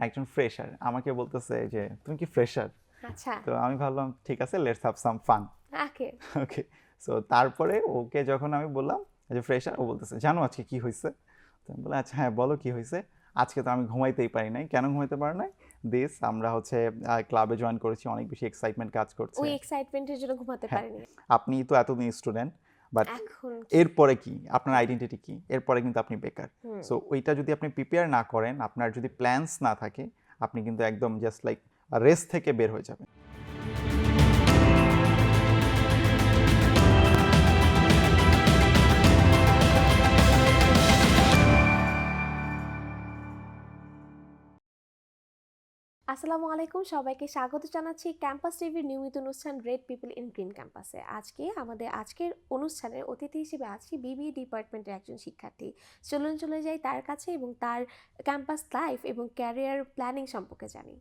একজন ফ্রেশার আমাকে বলতেছে যে তুমি কি ফ্রেশার আচ্ছা। তো আমি ভাবলাম ঠিক আছে let's have some fun okay. Okay so তারপরে ওকে যখন আমি বললাম যে ফ্রেশার ও বলতেছে জানো আজকে কি হয়েছে তো আমি বললাম আচ্ছা হ্যাঁ বলো কি হয়েছে আজকে তো আমি ঘুমাইতেই পারি নাই। কেন ঘুমাইতে পারি নাই? দিস আমরা হচ্ছে ক্লাবে জয়েন করেছি অনেক বেশি এক্সাইটমেন্ট কাজ করছে। ওই এক্সাইটমেন্টের জন্য ঘুমাতে হ্যাঁ। পারিনি। আপনি তো এতদিন স্টুডেন্ট বাট এরপরে কি? আপনার আইডেন্টিটি কি? এরপরে কিন্তু আপনি বেকার। সো ওইটা যদি আপনি প্রিপেয়ার না করেন আপনার যদি প্ল্যানস না থাকে আপনি কিন্তু একদম জাস্ট লাইক রেস থেকে বের হয়ে যাবেন। আসসালামু আলাইকুম। সবাইকে স্বাগত জানাচ্ছি ক্যাম্পাস টিভির নিয়মিত অনুষ্ঠান রেড পিপল ইন গ্রিন ক্যাম্পাসে আজকে আমাদের আজকের অনুষ্ঠানের অতিথি হিসেবে আছি বিবি ডিপার্টমেন্টের একজন শিক্ষার্থী। চলুন চলে যাই তার কাছে এবং তার ক্যাম্পাস লাইফ এবং ক্যারিয়ার প্ল্যানিং সম্পর্কে জানি।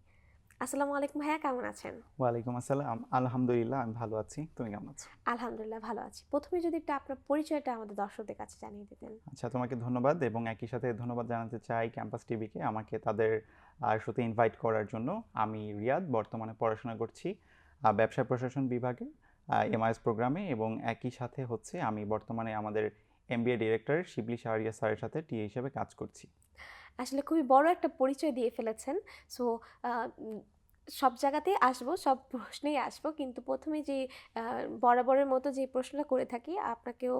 আসসালামু আলাইকুম ভাইয়া কেমন আছেন? ওয়ালাইকুম আসসালাম। আলহামদুলিল্লাহ আমি ভালো আছি। তুমি কেমন আছো? আলহামদুলিল্লাহ ভালো আছি। প্রথমে যদি একটু আপনার পরিচয়টা আমাদের দর্শকদের কাছে জানিয়ে দিতেন। আচ্ছা তোমাকে ধন্যবাদ এবং একই সাথে ধন্যবাদ জানাতে চাই ক্যাম্পাস টিভিকে আমাকে তাদের আর সাথে ইনভাইট করার জন্য আমি রিয়াদ বর্তমানে পড়াশোনা করছি ব্যবসা প্রশাসন বিভাগে এমআইএস প্রোগ্রামে এবং একই সাথে হচ্ছে আমি বর্তমানে আমাদের এমবিএ ডিরেক্টর শিবলি শাহরিয়া স্যারের সাথে টিএ হিসেবে কাজ করছি। আসলে খুবই বড় একটা পরিচয় দিয়ে ফেলেছেন। সো সব জায়গাতেই আসব সব প্রশ্নেই আসব। কিন্তু প্রথমে যে বরাবরের মতো যে প্রশ্নটা করে থাকি আপনাকেও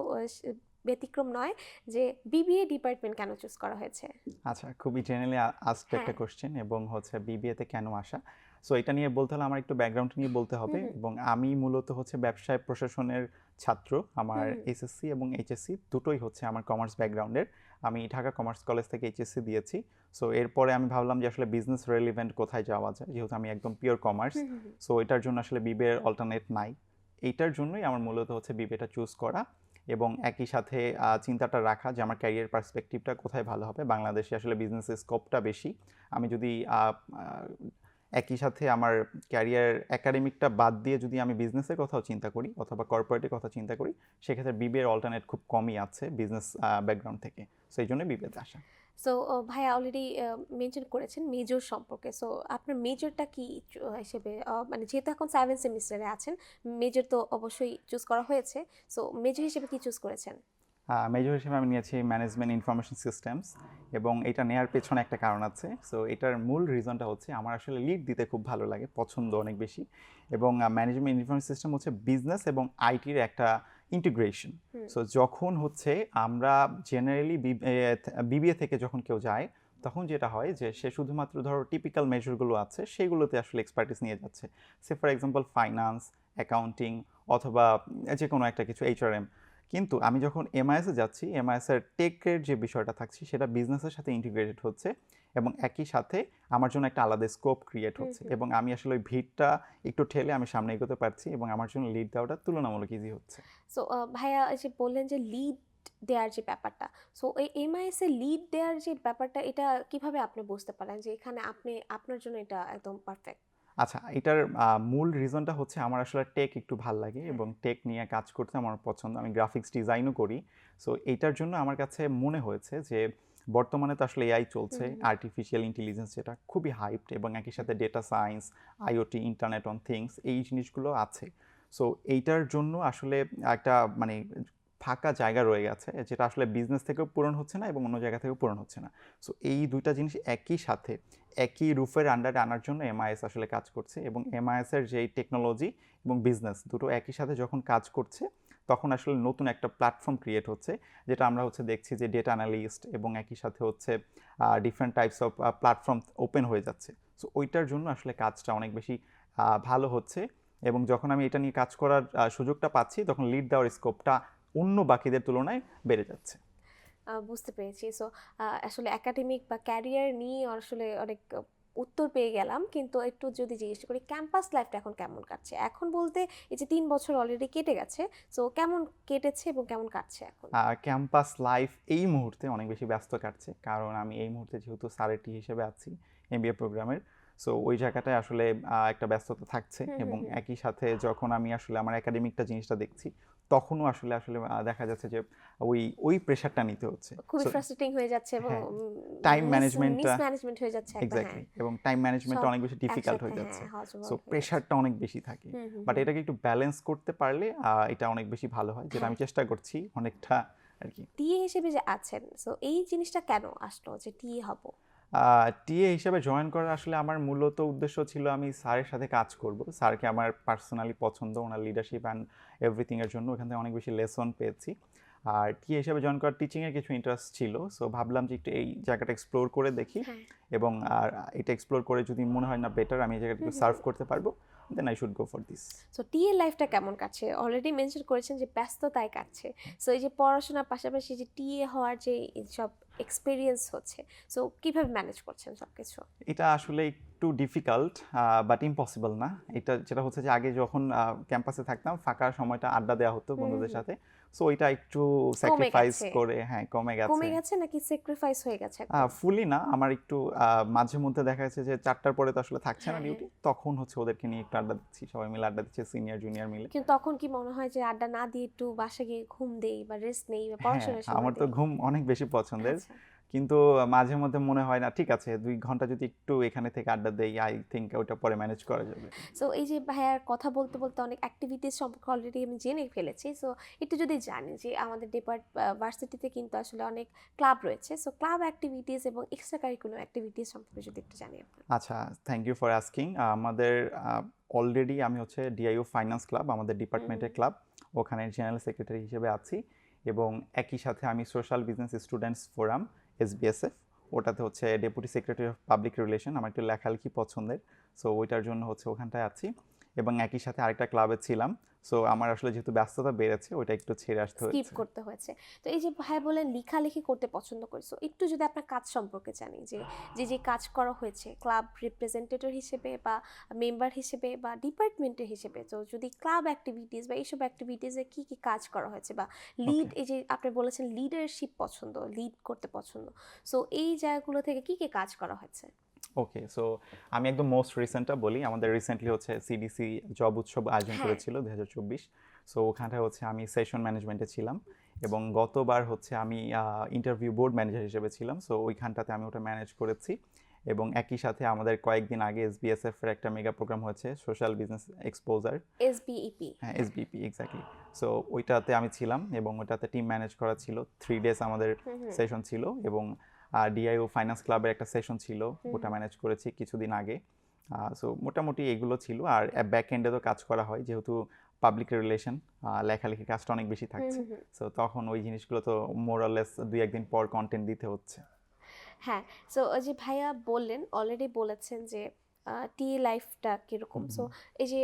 ব্যতিক্রম নয় যে বিবিএ ডিপার্টমেন্ট কেন চুজ করা হয়েছে? আচ্ছা খুবই জেনারেলি আস্ক একটা হ্যাঁ। কোশ্চেন এবং হচ্ছে বিবিএতে কেন আসা? সো এটা নিয়ে বলতে হলে আমার একটু ব্যাকগ্রাউন্ড নিয়ে বলতে হবে। এবং আমি মূলত হচ্ছে ব্যবসায় প্রশাসনের ছাত্র। আমার। এসএসসি এবং এইচএসসি দুটোই হচ্ছে আমার কমার্স ব্যাকগ্রাউন্ডের আমি ঢাকা কমার্স কলেজ থেকে এইচএসসি দিয়েছি। সো এরপরে আমি ভাবলাম যে আসলে বিজনেস রেলিভেন্ট কোথায় যাওয়া যায়? যেহেতু আমি একদম পিওর কমার্স। সো এটার জন্য আসলে বিবে অল্টারনেট নাই। এইটার জন্যই আমার মূলত হচ্ছে বিবেটা চুজ করা এবং একই সাথে চিন্তাটা রাখা যে আমার ক্যারিয়ার পার্সপেক্টিভটা কোথায় ভালো হবে। বাংলাদেশে আসলে বিজনেসের স্কোপটা বেশি। আমি যদি একই সাথে আমার ক্যারিয়ার একাডেমিকটা বাদ দিয়ে যদি আমি বিজনেসের কথাও চিন্তা করি অথবা কর্পোরেটের কথা চিন্তা করি, সেক্ষেত্রে বিবিএর অল্টারনেট খুব কমই আছে বিজনেস ব্যাকগ্রাউন্ড থেকে। সো এই জন্য বিবিএতে আসা। সো ভাইয়া অলরেডি মেনশন করেছেন মেজর সম্পর্কে। সো আপনার মেজরটা কি হিসেবে মানে যেহেতু এখন সেভেন সেমিস্টারে আছেন মেজর তো অবশ্যই চুজ করা হয়েছে। সো মেজর হিসেবে কি চুজ করেছেন? মেজর হিসেবে আমি নিয়েছি ম্যানেজমেন্ট ইনফরমেশন সিস্টেমস এবং এটা নেয়ার পেছনে একটা কারণ আছে। সো এটার মূল রিজনটা হচ্ছে আমার আসলে লিড দিতে খুব ভালো লাগে পছন্দ অনেক বেশি এবং ম্যানেজমেন্ট ইনফরমেশন সিস্টেম হচ্ছে বিজনেস এবং আইটির একটা ইন্টিগ্রেশন সো যখন হচ্ছে আমরা জেনারেলি বিবিএ থেকে যখন কেউ যায় তখন যেটা হয় যে সে শুধুমাত্র ধরো টিপিক্যাল মেজরগুলো আছে সেগুলোতে আসলে এক্সপার্টিস নিয়ে যাচ্ছে। Say for example finance accounting অথবা যে কোনো একটা কিছু এইচআরএম কিন্তু আমি যখন এমআইএসে যাচ্ছি এমআইএস এর টেকের যে বিষয়টা থাকছে সেটা বিজনেসের সাথে ইন্টিগ্রেটেড হচ্ছে এবং একই সাথে আমার জন্য একটা আলাদা স্কোপ ক্রিয়েট হচ্ছে এবং আমি আসলে ওই ভিড়টা একটু ঠেলে আমি সামনে এগোতে পারছি এবং আমার জন্য লিড দেওয়াটা তুলনামূলক ইজি হচ্ছে। সো ভাইয়া যে বললেন যে লিড দেওয়ার যে ব্যাপারটা সো এই এমআইএস এর লিড দেওয়ার যে ব্যাপারটা এটা কীভাবে আপনি বুঝতে পারেন যে এখানে আপনি আপনার জন্য এটা একদম পারফেক্ট আচ্ছা এটার মূল রিজনটা হচ্ছে আমার আসলে টেক একটু ভালো লাগে। এবং টেক নিয়ে কাজ করতে আমার পছন্দ আমি গ্রাফিক্স ডিজাইনও করি সো এইটার জন্য আমার কাছে মনে হয়েছে যে বর্তমানে তো আসলে এআই চলছে। আর্টিফিশিয়াল ইন্টেলিজেন্স যেটা খুবই হাইপড এবং একই সাথে data science IoT internet on things এই জিনিসগুলো আছে সো এইটার জন্য আসলে একটা মানে ফাঁকা জায়গা রয়ে গেছে, যেটা আসলে বিজনেস থেকেও পূরণ হচ্ছে না এবং অন্য জায়গা থেকেও পূরণ হচ্ছে না। সো এই দুইটা জিনিস একই সাথে, একই রুফের আন্ডারে আনার জন্য এমআইএস আসলে কাজ করছে এবং এমআইএস এর যেই টেকনোলজি এবং বিজনেস দুটো একই সাথে যখন কাজ করছে, তখন আসলে নতুন একটা প্ল্যাটফর্ম ক্রিয়েট হচ্ছে, যেটা আমরা হচ্ছে দেখছি যে ডেটা অ্যানালিস্ট এবং একই সাথে হচ্ছে different types of platform open হয়ে যাচ্ছে। সো ওইটার জন্য আসলে কাজটা অনেক বেশি ভালো হচ্ছে এবং যখন আমি এটা নিয়ে কাজ করার সুযোগটা পাচ্ছি, তখন লিড দেওয়ার স্কোপটা অন্য বাকিদের তুলনায় বেড়ে যাচ্ছে। বুঝতে পেরেছি। সো আসলে একাডেমিক বা ক্যারিয়ার নিয়ে আসলে অনেক উত্তর পেয়ে গেলাম কিন্তু একটু যদি জিজ্ঞেস করি ক্যাম্পাস লাইফটা এখন কেমন কাটছে? এখন বলতে এই যে তিন বছর অলরেডি কেটে গেছে সো কেমন কেটেছে এবং কেমন কাটছে এখন? ক্যাম্পাস লাইফ এই মুহূর্তে অনেক বেশি ব্যস্ত কাটছে কারণ আমি এই মুহূর্তে যেহেতু সারেটি হিসেবে আছি এমবিএ প্রোগ্রামের সো ওই জায়গাটায় আসলে একটা ব্যস্ততা থাকছে এবং একই সাথে যখন আমি আসলে আমার একাডেমিকটা জিনিসটা দেখছি তখনও আসলে আসলে দেখা যাচ্ছে যে ওই ওই প্রেশারটা নিতে হচ্ছে। খুবই ফ্রাস্ট্রেটিং হয়ে যাচ্ছে এবং হ্যাঁ, time management ম্যানেজমেন্ট হয়ে যাচ্ছে এক্স্যাক্টলি হ্যাঁ। এবং টাইম ম্যানেজমেন্টটা সব অনেক বেশি ডিফিকাল্ট হয়ে যাচ্ছে। হ্যাঁ, সো হয়ে প্রেশারটা অনেক বেশি থাকে। বাট এটাকে একটু ব্যালেন্স করতে পারলে এটা অনেক বেশি ভালো হয় যেটা আমি চেষ্টা করছি অনেকটা আর কি। টিএ হিসেবে যে আছেন সো এই জিনিসটা কেন আসলো যে টিএ হব? টিএ হিসেবে জয়েন করার আসলে আমার মূলত উদ্দেশ্য ছিল আমি স্যারের সাথে কাজ করব। স্যারকে আমার পার্সোনালি পছন্দ ওনার লিডারশিপ অ্যান্ড এভরিথিং এর জন্য ওখান থেকে অনেক বেশি লেসন পেয়েছি। আর টিএ হিসেবে জয়েন করার টিচিংয়ের কিছু ইন্টারেস্ট ছিল। সো ভাবলাম যে একটু এই জায়গাটা এক্সপ্লোর করে দেখি। হ্যাঁ। এবং আর এটা এক্সপ্লোর করে যদি মনে হয় না বেটার আমি এই জায়গাটা সার্ভ করতে পারব then I should go for this so T TA লাইফটা কেমন কাটছে? অলরেডি মেনশন করেছেন যে ব্যস্ততায় কাটছে। সো এই যে পড়াশোনার পাশাপাশি যে টিএ হওয়ার যে সব এক্সপিরিয়েন্স হচ্ছে। সো কীভাবে ম্যানেজ করছেন সবকিছু? এটা আসলে একটু ডিফিকাল্ট বাট ইম্পসিবল না। এটা যেটা হচ্ছে যে আগে যখন ক্যাম্পাসে থাকতাম ফাঁকা সময়টা আড্ডা দেওয়া হতো বন্ধুদের সাথে। সো এটা একটু স্যাক্রিফাইস করে হ্যাঁ কমে গেছে। কমে গেছে নাকি স্যাক্রিফাইস হয়ে গেছে ফুলি না। আমার একটু মাঝে মধ্যে দেখা যাচ্ছে যে চারটার পরে তো আসলে থাকছে না হ্যাঁ, ডিউটি তখন হচ্ছে ওদেরকে নিয়ে একটু আড্ডা দিচ্ছি সবাই মিলে আড্ডা দিচ্ছে সিনিয়র জুনিয়র মিলে। কিন্তু তখন কি মনে হয় যে আড্ডা না দিয়ে একটু বাসা গিয়ে ঘুম দেই বা রেস্ট নেই বা হ্যাঁ পড়াশোনার আমার তো ঘুম অনেক বেশি পছন্দের। আচ্ছা। কিন্তু মাঝে মধ্যে মনে হয় না ঠিক আছে দুই ঘণ্টা যদি একটু এখানে থেকে আড্ডা দেই আই থিঙ্ক ওটা পরে ম্যানেজ করা যাবে। সো এই যে ভাইয়ার কথা বলতে বলতে অনেক অ্যাক্টিভিটিস সম্পর্কে অলরেডি আমি জেনে ফেলেছি। সো একটু যদি জানি যে আমাদের ডিপার্ট ভার্সিটিতে কিন্তু আসলে অনেক ক্লাব রয়েছে। সো ক্লাব অ্যাক্টিভিটিস এবং এক্সট্রা কারিকুলার অ্যাক্টিভিটিস সম্পর্কে যদি একটু জানি আচ্ছা থ্যাংক ইউ ফর আস্কিং আমাদের অলরেডি আমি হচ্ছে ডিআইও ফাইন্যান্স ক্লাব আমাদের ডিপার্টমেন্টের ক্লাব ওখানে জেনারেল সেক্রেটারি হিসেবে আছি এবং একই সাথে আমি social business students forum SBSF ওটাতে হচ্ছে deputy secretary of public relation আমার একটু লেখালেখি পছন্দের। সো ওইটার জন্য হচ্ছে ওখানটায় আছি। এবং একই সাথে আরেকটা ক্লাবে ছিলাম। সো আমার আসলে যেহেতু ব্যস্ততা বেড়েছে ওইটা একটু ছেড়ে আসতে হয়েছে। স্কিপ করতে হয়েছে। তো এই যে ভাই বলেন লেখালেখি করতে পছন্দ করেছ একটু যদি আপনার কাজ সম্পর্কে জানি যে যে যে কাজ করা হয়েছে ক্লাব রিপ্রেজেন্টেটিভ হিসেবে বা মেম্বার হিসেবে বা ডিপার্টমেন্টের হিসেবে তো যদি ক্লাব অ্যাক্টিভিটিস বা এইসব অ্যাক্টিভিটিসে কি কি কাজ করা হয়েছে বা লিড এই যে আপনি বলেছেন লিডারশিপ পছন্দ লিড করতে পছন্দ। সো এই জায়গাগুলো থেকে কি কি কাজ করা হয়েছে? ওকে সো আমি একদম মোস্ট রিসেন্টটা বলি। আমাদের রিসেন্টলি হচ্ছে সিডিসি জব উৎসব আয়োজন হ্যাঁ। করেছিল দু হাজার চব্বিশ। সো ওখানটায় হচ্ছে আমি সেশন ম্যানেজমেন্টে ছিলাম এবং গতবার হচ্ছে আমি ইন্টারভিউ বোর্ড ম্যানেজার হিসেবে ছিলাম। সো ওইখানটাতে আমি ওটা ম্যানেজ করেছি এবং একই সাথে আমাদের কয়েকদিন আগে এসবিএসএফ এর একটা মেগা প্রোগ্রাম হয়েছে সোশ্যাল বিজনেস এক্সপোজার এসবিইপি হ্যাঁ এসবিপি এক্স্যাক্টলি সো ওইটাতে আমি ছিলাম এবং ওটাতে টিম ম্যানেজ করা ছিল। থ্রি ডেজ আমাদের সেশন ছিল এবং ডিআইও ফাইন্যান্স ক্লাবের একটা সেশন ছিল ওটা ম্যানেজ করেছি কিছুদিন আগে। সো মোটামুটি এগুলো ছিল। আর ব্যাক এন্ডে তো কাজ করা হয় যেহেতু পাবলিক রিলেশন লেখালেখির কাজটা অনেক বেশি থাকছে। সো তখন ওই জিনিসগুলো তো মোরালেস দুই একদিন পর কন্টেন্ট দিতে হচ্ছে। হ্যাঁ সো যে ভাইয়া বললেন অলরেডি বলেছেন যে টিএ লাইফটা কীরকম। সো এই যে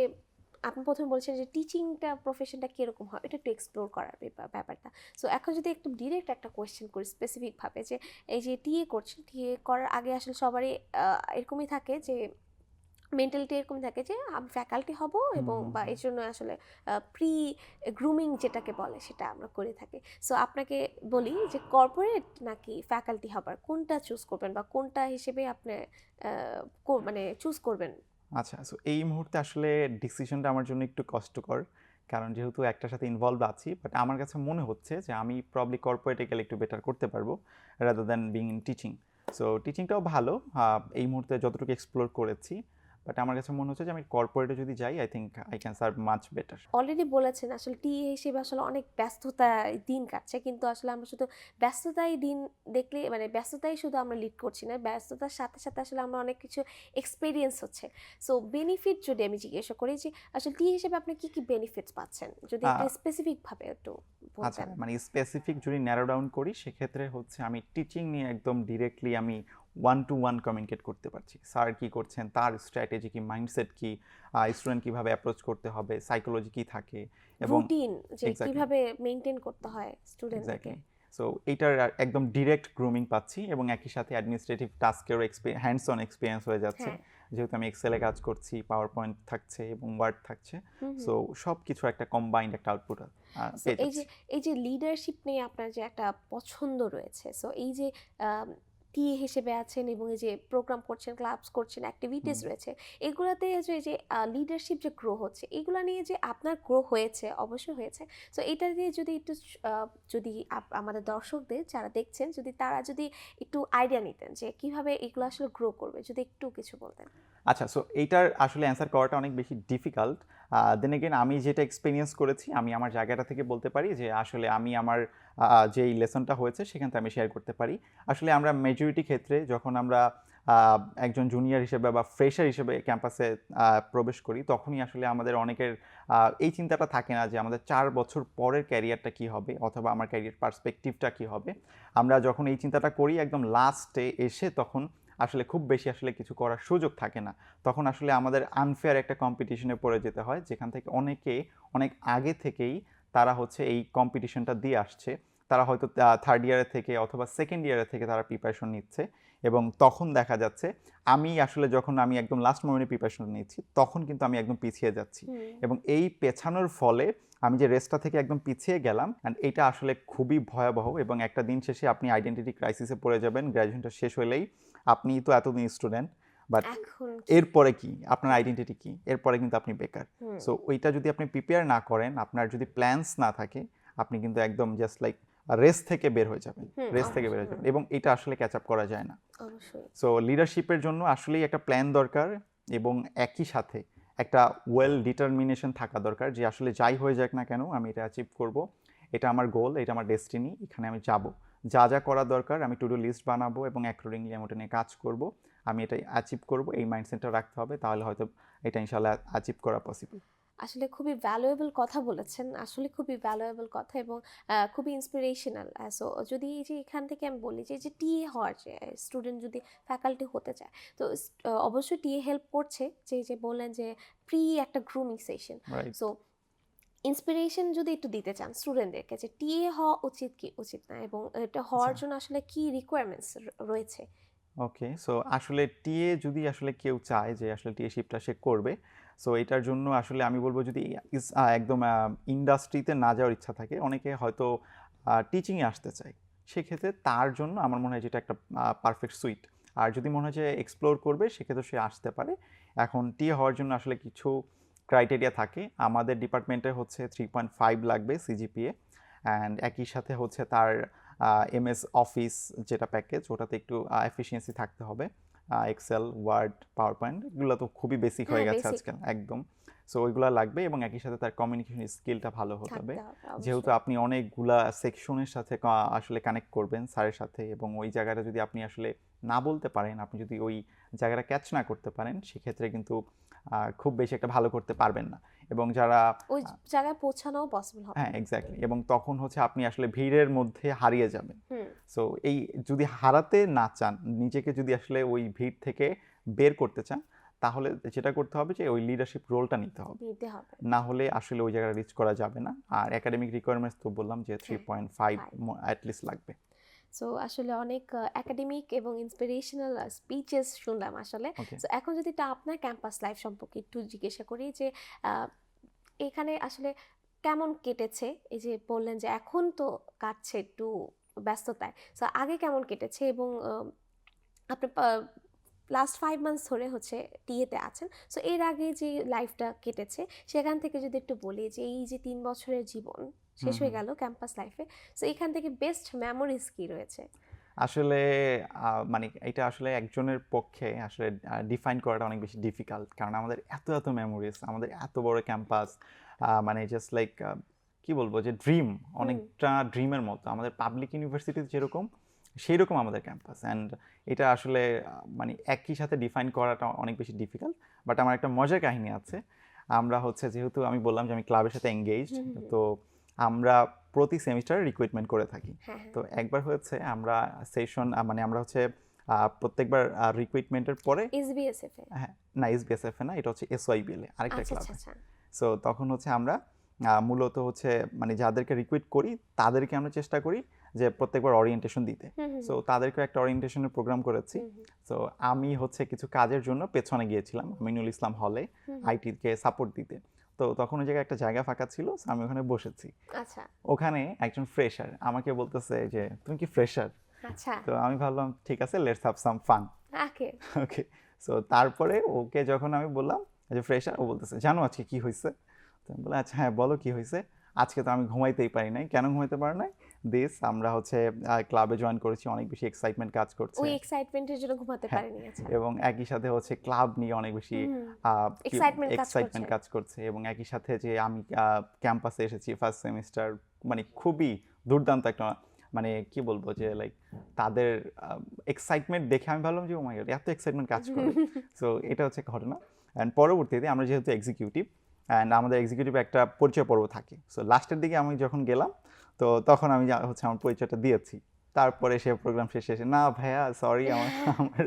আপনি প্রথমে বলছেন যে টিচিংটা প্রফেশনটা কীরকম হয়? এটা একটু এক্সপ্লোর করার ব্যাপা- ব্যাপারটা। সো এখন যদি একটু ডিরেক্ট একটা কোয়েশ্চেন করি স্পেসিফিকভাবে যে এই যে টিএ করছেন টিএ করার আগে আসলে সবারই এরকমই থাকে যে মেন্টালিটি এরকম থাকে যে আমি ফ্যাকাল্টি হব এবং বা। এর জন্য আসলে প্রি গ্রুমিং যেটাকে বলে সেটা আমরা করে থাকি। সো আপনাকে বলি যে কর্পোরেট নাকি ফ্যাকাল্টি হবার কোনটা চুজ করবেন বা কোনটা হিসেবে আপনি মানে চুজ করবেন? আচ্ছা সো এই মুহূর্তে আসলে ডিসিশনটা আমার জন্য একটু কষ্টকর। কারণ যেহেতু একটার সাথে ইনভলভ আছি বাট আমার কাছে মনে হচ্ছে যে আমি প্রবলি কর্পোরেটে গেলে একটু বেটার করতে পারব rather than being in teaching so টিচিংটাও ভালো এই মুহূর্তে যতটুকু এক্সপ্লোর করেছি বাট আমার কাছে মনে হচ্ছে যে আমি কর্পোরেটে যদি যাই I think I can serve much better already বলেছেন আসলে টি হিসেবে আসলে অনেক ব্যস্ততায় দিন কাটছে কিন্তু আসলে আমরা শুধু ব্যস্ততায় দিন দেখলে মানে ব্যস্ততাই শুধু আমরা লিড করছি না ব্যস্ততার সাথে সাথে আসলে আমরা অনেক কিছু এক্সপিরিয়েন্স হচ্ছে। সো বেনিফিট যদি আমি জিজ্ঞাসা করি যে আসলে টি হিসেবে আপনি কি কি বেনিফিটস পাচ্ছেন? যদি একটু স্পেসিফিকভাবে একটু আচ্ছা মানে স্পেসিফিক যদি ন্যারো ডাউন করি সেক্ষেত্রে হচ্ছে আমি টিচিং নিয়ে একদম ডিরেক্টলি আমি ওয়ান টু ওয়ান কমিউনিকেট করতে পারছি। স্যার কি করছেন? তার স্ট্র্যাটেজি কি মাইন্ডসেট কি? স্টুডেন্ট কীভাবে অ্যাপ্রোচ করতে হবে? সাইকোলজি কি থাকে? এবং রুটিন যে কীভাবে করতে হয় এক্স্যাক্টলি সো এইটার একদম ডিরেক্ট গ্রুমিং পাচ্ছি এবং একই সাথে অ্যাডমিনিস্ট্রেটিভ টাস্কেরও হ্যান্ডস অন এক্সপিরিয়েন্স হয়ে যাচ্ছে। হ্যাঁ। যেহেতু আমি এক্সেলে কাজ করছি পাওয়ার পয়েন্ট থাকছে এবং ওয়ার্ড থাকছে। সো সব কিছু একটা কম্বাইন্ড একটা আউটপুট এই যে এই যে লিডারশিপ নিয়ে আপনার যে একটা পছন্দ রয়েছে সো এই যে টি হিসেবে আছেন এবং এই যে প্রোগ্রাম করছেন ক্লাবস করছেন অ্যাক্টিভিটিস রয়েছে এগুলাতে যে যে লিডারশিপ যে গ্রো হচ্ছে এগুলো নিয়ে যে আপনার গ্রো হয়েছে অবশ্যই হয়েছে। তো এটা দিয়ে যদি একটু যদি আমাদের দর্শকদের যারা দেখছেন যদি তারা যদি একটু আইডিয়া নিতেন যে কীভাবে এগুলো আসলে গ্রো করবে যদি একটু কিছু বলতেন। আচ্ছা সো এইটার আসলে অ্যান্সার করাটা অনেক বেশি ডিফিকাল্ট দেন এগেন আমি যেটা এক্সপিরিয়েন্স করেছি আমি আমার জায়গাটা থেকে বলতে পারি যে আসলে আমি আমার যেই লেসনটা হয়েছে সেখান আমি শেয়ার করতে পারি। আসলে আমরা মেজরিটি ক্ষেত্রে যখন আমরা একজন জুনিয়র হিসেবে বা ফ্রেশার হিসেবে ক্যাম্পাসে প্রবেশ করি, তখনই আসলে আমাদের অনেকের এই চিন্তাটা থাকে না যে আমাদের চার বছর পরের ক্যারিয়ারটা কি হবে অথবা আমার ক্যারিয়ার পার্সপেক্টিভটা কি হবে। আমরা যখন এই চিন্তাটা করি একদম লাস্টে এসে তখন আসলে খুব বেশি আসলে কিছু করার সুযোগ থাকে না। তখন আসলে আমাদের আনফেয়ার একটা কম্পিটিশনে পড়ে যেতে হয়, যেখান থেকে অনেকে অনেক আগে থেকেই তারা হচ্ছে এই কম্পিটিশনটা দিয়ে আসছে। তারা হয়তো থার্ড ইয়ারের থেকে অথবা সেকেন্ড ইয়ারের থেকে তারা প্রিপারেশন নিচ্ছে এবং তখন দেখা যাচ্ছে আমি আসলে যখন আমি একদম লাস্ট মোমেন্টে প্রিপারেশন নিচ্ছি তখন কিন্তু আমি একদম পিছিয়ে যাচ্ছি। এবং এই পেছানোর ফলে আমি যে রেসটা থেকে একদম পিছিয়ে গেলাম অ্যান্ড এটা আসলে খুবই ভয়াবহ এবং একটা দিন শেষে আপনি আইডেন্টিটি ক্রাইসিসে পড়ে যাবেন গ্র্যাজুয়েশনটা শেষ হলেই। আপনি তো এতদিন স্টুডেন্ট বাট এরপরে কি? আপনার আইডেন্টিটি কি? এরপরে কিন্তু আপনি বেকার। সো ওইটা যদি আপনি প্রিপেয়ার না করেন আপনার যদি প্ল্যানস না থাকে আপনি কিন্তু একদম জাস্ট লাইক রেস থেকে বের হয়ে যাবেন। রেস থেকে বের হয়ে যাবেন। এবং এটা আসলে ক্যাচ আপ করা যায় না। সো লিডারশিপের জন্য আসলেই একটা প্ল্যান দরকার এবং একই সাথে একটা ওয়েল ডিটারমিনেশন থাকা দরকার যে আসলে যাই হয়ে যাক না কেন আমি এটা অ্যাচিভ করব। এটা আমার গোল এটা আমার ডেস্টিনি এখানে আমি যাব। যা যা করা দরকার আমি টু ডু লিস্ট বানাবো এবং অ্যাকর্ডিংলি আমি ওটা নিয়ে কাজ করব। আমি এটা অ্যাচিভ করব এই মাইন্ডসেটটা রাখতে হবে তাহলে হয়তো এটা ইনশাল্লাহ অ্যাচিভ করা পসিবল আসলে খুবই ভ্যালুয়েবল কথা বলেছেন আসলে খুবই ভ্যালুয়েবল কথা এবং খুবই ইন্সপিরেশনাল সো যদি এই যে এখান থেকে আমি বলি যে যে টিএ হওয়ার যে স্টুডেন্ট যদি ফ্যাকাল্টি হতে চায় তো অবশ্যই টিএ হেল্প করছে যে যে বললেন যে প্রি একটা গ্রুমিং সেশন সো ইন্সপিরেশন যদি একটু দিতে চান স্টুডেন্টদেরকে যে টিএ হওয়া উচিত কি উচিত না এবং এটা হওয়ার আচ্ছা। জন্য আসলে কি রিকোয়ারমেন্টস রয়েছে ওকে সো আসলে টিএ যদি আসলে কেউ চায় যে আসলে টিএ শিপটা সে করবে সো এটার জন্য আসলে আমি বলব যদি একদম ইন্ডাস্ট্রিতে না যাওয়ার ইচ্ছা থাকে, অনেকে হয়তো টিচিংয়ে আসতে চায়। সেক্ষেত্রে তার জন্য আমার মনে হয় যেটা একটা পারফেক্ট সুইট আর যদি মনে হয় যে এক্সপ্লোর করবে, সেক্ষেত্রে সে আসতে পারে। এখন টিএ হওয়ার জন্য আসলে কিছু ক্রাইটেরিয়া থাকে। আমাদের ডিপার্টমেন্টে হচ্ছে থ্রি পয়েন্ট ফাইভ লাগবে সিজিপিএ অ্যান্ড একই সাথে হচ্ছে তার এমএস অফিস যেটা প্যাকেজ ওটাতে একটু এফিসিয়েন্সি থাকতে হবে এক্সেল ওয়ার্ড পাওয়ার পয়েন্ট এগুলো তো খুবই বেসিক হয়ে হ্যাঁ, গেছে। আজকাল একদম সো ওইগুলো লাগবে এবং একই সাথে তার কমিউনিকেশন স্কিলটা ভালো হতে হবে যেহেতু। আপনি অনেকগুলা সেকশনের সাথে আসলে কানেক্ট করবেন স্যারের সাথে এবং ওই জায়গাটা যদি আপনি আসলে না বলতে পারেন আপনি যদি ওই জায়গাটা ক্যাচ না করতে পারেন সেক্ষেত্রে কিন্তু খুব বেশি একটা ভালো করতে পারবেন না। এবং যারা ওই জায়গায় পৌঁছানোও পসিবল হবে। হ্যাঁ এক্স্যাক্টলি এবং তখন হচ্ছে আপনি আসলে ভিড়ের মধ্যে হারিয়ে যাবেন। সো এই যদি হারাতে না চান নিজেকে যদি আসলে ওই ভিড় থেকে বের করতে চান তাহলে যেটা করতে হবে যে ওই লিডারশিপ রোলটা নিতে হবে। নিতে হবে। না হলে আসলে ওই জায়গায় রিচ করা যাবে না। আর একাডেমিক রিকোয়ারমেন্টস তো বললাম যে three point five. At least লাগবে। সো আসলে অনেক একাডেমিক এবং ইন্সপিরেশনাল স্পিচেস শুনলাম আসলে। সো এখন যদি তা আপনার ক্যাম্পাস লাইফ সম্পর্কে একটু জিজ্ঞাসা করি যে এখানে আসলে কেমন কেটেছে? এই যে বললেন যে এখন তো কাটছে একটু ব্যস্ততায়। সো আগে কেমন কেটেছে এবং আপনি লাস্ট ফাইভ মান্থস ধরে হচ্ছে টিএতে আছেন। সো এর আগে যে লাইফটা কেটেছে সেখান থেকে যদি একটু বলি যে এই যে তিন বছরের জীবন শেষ হয়ে গেল ক্যাম্পাস লাইফে। সো এখান থেকে বেস্ট মেমোরিজ কি রয়েছে? আসলে মানে এটা আসলে একজনের পক্ষে আসলে ডিফাইন করাটা অনেক বেশি ডিফিকাল্ট কারণ আমাদের এত এত মেমোরিজ আমাদের এত বড় ক্যাম্পাস মানে জাস্ট লাইক কি বলব যে ড্রিম অনেকটা ড্রিমের মতো। আমাদের পাবলিক ইউনিভার্সিটি যেরকম সেই রকম আমাদের ক্যাম্পাস। অ্যান্ড এটা আসলে মানে একই সাথে ডিফাইন করাটা অনেক বেশি ডিফিকাল্ট বাট আমার একটা মজার কাহিনী আছে। আমরা হচ্ছে যেহেতু আমি বললাম যে আমি ক্লাবের সাথে এঙ্গেজড। তো আমরা প্রতি সেমিস্টারে রিক্রুটমেন্ট করে থাকি। হ্যাঁ হ্যাঁ। তো একবার হয়েছে আমরা সেশন মানে আমরা হচ্ছে প্রত্যেকবার রিক্রুটমেন্টের পরে এসবিএসএফ হ্যাঁ না এসবিএসএফ না এটা হচ্ছে এসওয়াইবিএল আরেকটা আচ্ছা ক্লাব আচ্ছা আচ্ছা। সো তখন হচ্ছে আমরা মূলত হচ্ছে মানে যাদেরকে রিক্রুইট করি তাদেরকে আমরা চেষ্টা করি যে প্রত্যেকবার অরিয়েন্টেশন দিতে। সো তাদেরকে একটা অরিয়েন্টেশনের প্রোগ্রাম করেছি। সো আমি হচ্ছে কিছু কাজের জন্য পেছনে গিয়েছিলাম মিনুল ইসলাম হলে। আইটিকে সাপোর্ট দিতে। তো তখন ওই জায়গায় একটা জায়গা ফাঁকা ছিল আমি ওখানে বসেছি। আচ্ছা। ওখানে একজন ফ্রেশার আমাকে বলতেছে যে তুমি কি ফ্রেশার আচ্ছা। তো আমি ভাবলাম ঠিক আছে let's have some fun okay. Okay. So তারপরে ওকে যখন আমি বললাম যে ফ্রেশার ও বলতেছে জানো আজকে কি হয়েছে তো আমি বললাম আচ্ছা হ্যাঁ বলো কি হয়েছে আজকে তো আমি ঘুমাইতেই পারি নাই। কেন ঘুমাইতে পারি নাই? দিস আমরা হচ্ছে ক্লাবে জয়েন করেছি অনেক বেশি এক্সাইটমেন্ট কাজ করছে। ওই এক্সাইটমেন্টের জন্য ঘুমাতে হ্যাঁ, পারেনি এবং একই সাথে হচ্ছে ক্লাব নিয়ে অনেক বেশি এক্সাইটমেন্ট কাজ করছে। এবং একই সাথে যে আমি ক্যাম্পাসে এসেছি ফার্স্ট সেমিস্টার মানে খুবই দুর্দান্ত একটা মানে কি বলব যে লাইক তাদের এক্সাইটমেন্ট দেখে আমি ভাবলাম যে ও মাই গড এত এক্সাইটমেন্ট কাজ করে। সো এটা হচ্ছে ঘটনা। অ্যান্ড পরবর্তীতে আমরা যেহেতু এক্সিকিউটিভ অ্যান্ড আমাদের এক্সিকিউটিভ একটা পরিচয় পর্ব থাকে। সো লাস্টের দিকে আমি যখন গেলাম, তো তখন আমি হচ্ছে আমার পরিচয়টা দিয়েছি। তারপরে সে প্রোগ্রাম শেষে এসে না ভাইয়া সরি আমার আমার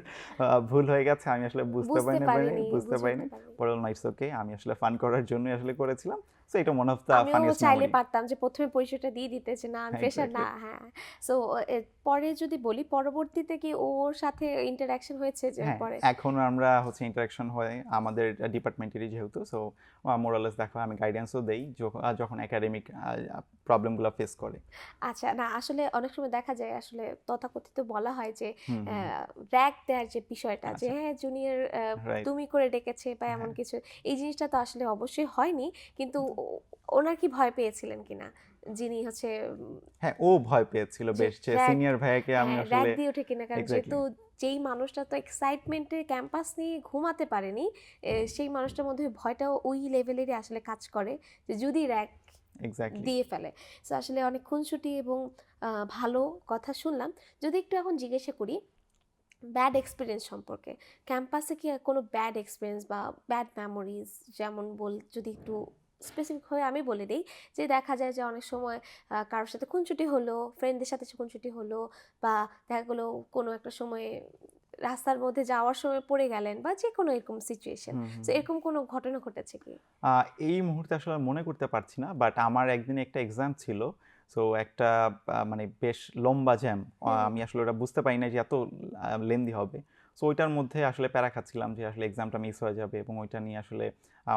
ভুল হয়ে গেছে আমি আসলে বুঝতে পারিনি বুঝতে পারিনি। পরে নাইটস ওকে আমি আসলে ফান করার জন্যই আসলে করেছিলাম। সো এটা মন অফ দ্য আমিও ফানিয়েস্ট চাইলে পারতাম যে প্রথমে পরিচয়টা দিয়ে দিতে যে না হ্যাঁ, প্রেশার না হ্যাঁ। সো পরে যদি বলি পরবর্তীতে কি ওর সাথে ইন্টারাকশন হয়েছে যে হ্যাঁ পরে? এখন আমরা হচ্ছে ইন্টারাকশন হয় আমাদের ডিপার্টমেন্টেরই যেহেতু। সো মোরালেস দেখো আমি গাইডেন্সও দেই যখন একাডেমিক প্রবলেমগুলো ফেস করে। আচ্ছা না আসলে অনেক সময় দেখা যায় আসলে তথাকথিত বলা হয় যে র্যাক দেওয়ার যে বিষয়টা যে আচ্ছা। হ্যাঁ জুনিয়র তুমি করে ডেকেছে বা এমন হ্যাঁ। কিছু এই জিনিসটা তো আসলে অবশ্যই হয়নি কিন্তু ওনার কি ভয় পেয়েছিলেন কিনা? যিনি হচ্ছে হ্যাঁ ও ভয় পেয়েছিল বেশ যে সিনিয়র ভাইয়াকে আমি হ্যাঁ, র্যাক দিয়ে ওঠে কিনা কারণ যেহেতু যেই মানুষটা তো এক্সাইটমেন্টে ক্যাম্পাস নিয়ে ঘুমাতে পারেনি সেই মানুষটার মধ্যে ভয়টাও ওই লেভেলেরই আসলে কাজ করে যে যদি র্যাক দিয়ে ফেলে। সো আসলে অনেক খুনসুটি এবং ভালো কথা শুনলাম। যদি একটু এখন জিজ্ঞাসা করি ব্যাড এক্সপিরিয়েন্স সম্পর্কে ক্যাম্পাসে কি কোনো ব্যাড এক্সপিরিয়েন্স বা ব্যাড মেমোরিজ যেমন বল, যদি একটু স্পেসিফিক হয়ে আমি বলে দিই, যে দেখা যায় যে অনেক সময় কারোর সাথে খুনছুটি হলো ফ্রেন্ডদের সাথে খুনছুটি হলো বা দেখা গেলো কোনো একটা সময়ে রাস্তার মধ্যে যাওয়ার সময় পড়ে গেলেন বা যে কোনো এরকম সিচুয়েশন তো এরকম কোনো ঘটনা ঘটেছে কি? এই মুহূর্তে আসলে মনে করতে পারছি না বাট আমার একদিন একটা এক্সাম ছিল। সো একটা মানে বেশ লম্বা জ্যাম আমি আসলে ওটা বুঝতে পারি না যে এত লেন্দি হবে। সো ওইটার মধ্যে আসলে প্যারা খাচ্ছিলাম যে আসলে এক্সামটা মিস হয়ে যাবে এবং ওইটা নিয়ে আসলে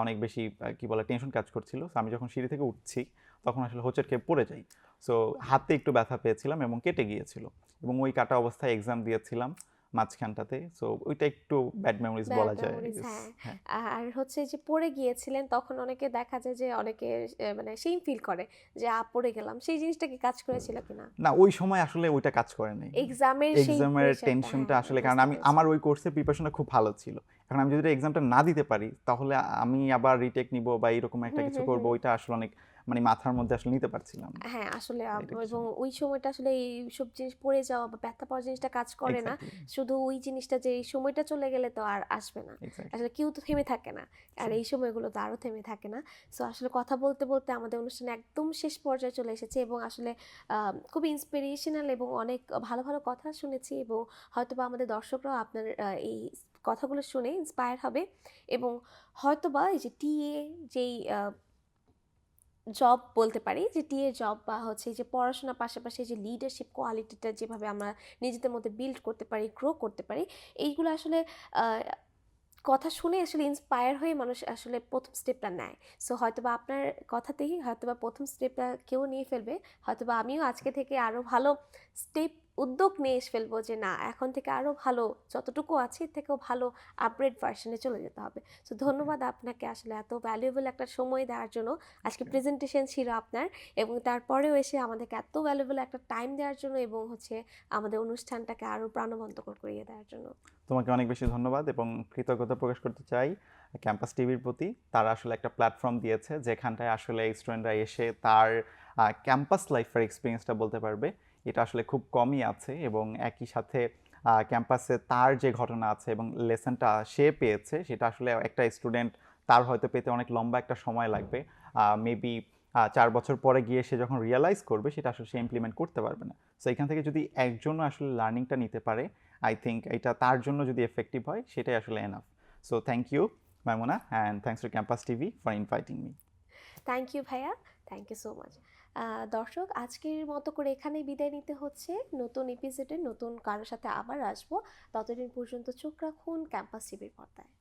অনেক বেশি কি বলে টেনশন কাজ করছিল। সো আমি যখন সিঁড়ি থেকে উঠছি তখন আসলে হোঁচট খেয়ে পড়ে যাই। সো হাতে একটু ব্যথা পেয়েছিলাম এবং কেটে গিয়েছিল। এবং ওই কাটা অবস্থায় এক্সাম দিয়েছিলাম। মাঝখানটাতে। সো ওইটা একটু ব্যাড মেমোরিজ বলা যায়. হ্যাঁ। হ্যাঁ। আর হচ্ছে যে পড়ে গিয়েছিলেন তখন অনেকে দেখা যায় যে অনেকে মানে সেই ফিল করে যে আ পড়ে গেলাম সেই জিনিসটা কি কাজ করেছিল কিনা? না ওই সময় আসলে ওইটা কাজ করে নাই। এক্সামের এক্সামের টেনশনটা আসলে কারণ আমি আমার ওই কোর্সের প্রিপারেশনটা খুব ভালো ছিল। এখন আমি যদি এক্সামটা না দিতে পারি তাহলে আমি আবার রিটেক নিব বা এরকম একটা কিছু করব ওইটা আসলে অনেক মানে মাথার মধ্যে আসলে নিতে পারছিলাম হ্যাঁ আসলে এবং ওই সময়টা আসলে এই সব জিনিস পড়ে যাওয়া বা ব্যথা পাওয়ার জিনিসটা কাজ করে না। শুধু ওই জিনিসটা যে এই সময়টা চলে গেলে তো আর আসবে না। আসলে কেউ তো থেমে থাকে না। আর এই সময়গুলো তো আরও থেমে থাকে না। সো আসলে কথা বলতে বলতে আমাদের অনুষ্ঠান একদম শেষ পর্যায়ে চলে এসেছে এবং আসলে আহ, খুব ইন্সপিরেশনাল এবং অনেক ভালো ভালো কথা শুনেছি এবং হয়তোবা আমাদের দর্শকরাও আপনার এই কথাগুলো শুনে ইন্সপায়ার হবে এবং হয়তোবা এই যে টিএ যেই জব বলতে পারি, যে টিএ জব বা হচ্ছে যে পড়াশোনার পাশাপাশি যে লিডারশিপ কোয়ালিটিটা যেভাবে আমরা নিজেদের মধ্যে বিল্ড করতে পারি গ্রো করতে পারি, এইগুলো আসলে কথা শুনে আসলে ইন্সপায়ার হয়ে মানুষ আসলে প্রথম স্টেপটা নেয়। সো হয়তোবা আপনার কথাতেই হয়তোবা প্রথম স্টেপটা কেউ নিয়ে ফেলবে, হয়তোবা আমিও আজকে থেকে আরও ভালো স্টেপ উদ্যোগ নিয়ে এসে ফেলব যে না এখন থেকে আরও ভালো যতটুকু আছে এর থেকেও ভালো আপগ্রেড ভার্সনে চলে যেতে হবে। সো ধন্যবাদ আপনাকে আসলে এত ভ্যালুয়েবল একটা সময় দেওয়ার জন্য। আজকে প্রেজেন্টেশন ছিল আপনার এবং তারপরেও এসে আমাদেরকে এত ভ্যালুয়েবল একটা টাইম দেওয়ার জন্য এবং হচ্ছে আমাদের অনুষ্ঠানটাকে আরও প্রাণবন্ত করিয়ে দেওয়ার জন্য। তোমাকে অনেক বেশি ধন্যবাদ এবং কৃতজ্ঞতা প্রকাশ করতে চাই ক্যাম্পাস টিভির প্রতি। তারা আসলে একটা প্ল্যাটফর্ম দিয়েছে যেখানটায় আসলে স্টুডেন্টরা এসে তার ক্যাম্পাস লাইফের এক্সপিরিয়েন্সটা বলতে পারবে। এটা আসলে খুব কমই আছে এবং একই সাথে ক্যাম্পাসে তার যে ঘটনা আছে এবং লেসনটা সে পেয়েছে, সেটা আসলে একটা স্টুডেন্ট তার হয়তো পেতে অনেক লম্বা একটা সময় লাগবে। মেবি চার বছর পরে গিয়ে সে যখন রিয়েলাইজ করবে, সেটা আসলে সে ইমপ্লিমেন্ট করতে পারবে না। সো এখান থেকে যদি একজনও আসলে লার্নিংটা নিতে পারে আই থিঙ্ক এটা তার জন্য যদি এফেক্টিভ হয়, সেটাই আসলে enough so thank you Maimuna and thanks to campus TV for inviting me thank you ভাইয়া। থ্যাংক ইউ সো মাচ দর্শক, আজকের মতো করে এখানেই বিদায় নিতে হচ্ছে। নতুন এপিসোডে নতুন কারোর সাথে আবার আসব। ততদিন পর্যন্ত চোখ রাখুন ক্যাম্পাস টিভির পর্দায়।